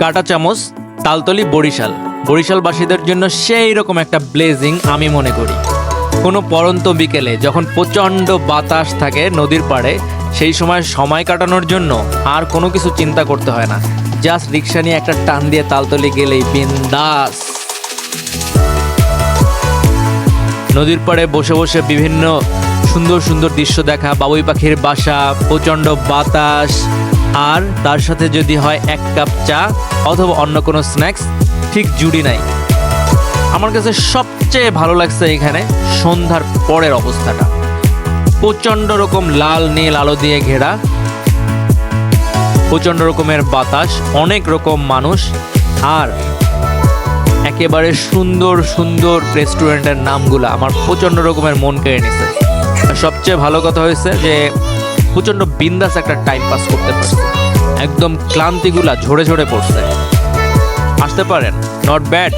কাটা চামচ, তালতলি বরিশাল। বরিশালবাসীদের জন্য সেই রকম একটা ব্লেজিং আমি মনে করি। কোনো পরন্ত বিকেলে যখন প্রচণ্ড বাতাস থাকে নদীর পাড়ে, সেই সময় সময় কাটানোর জন্য আর কোনো কিছু চিন্তা করতে হয় না। জাস্ট রিক্সা নিয়ে একটা টান দিয়ে তালতলি গেলেই বিন্দাস। নদীর পাড়ে বসে বসে বিভিন্ন সুন্দর সুন্দর দৃশ্য দেখা, বাবুই পাখির বাসা, প্রচণ্ড বাতাস আর তার সাথে যদি হয় এক কাপ চা অথবা অন্য কোনো স্ন্যাক্স, ঠিক জুড়ি নাই। আমার কাছে সবচেয়ে ভালো লাগছে এখানে সন্ধ্যার পরের অবস্থাটা। প্রচণ্ড রকম লাল, নীল আলো দিয়ে ঘেরা। প্রচণ্ড রকমের বাতাস, অনেক রকম মানুষ। আর একেবারে সুন্দর সুন্দর রেস্টুরেন্টের নামগুলো আমার প্রচণ্ড রকমের মন কেড়ে নিছে। সবচেয়ে ভালো কথা হয়েছে যে প্রচণ্ড বিন্দাস একটা টাইম পাস করতে পারছে একদম ক্লান্তিগুলা ঝরে ঝরে পড়ছে। আসতে পারেন নট ব্যাড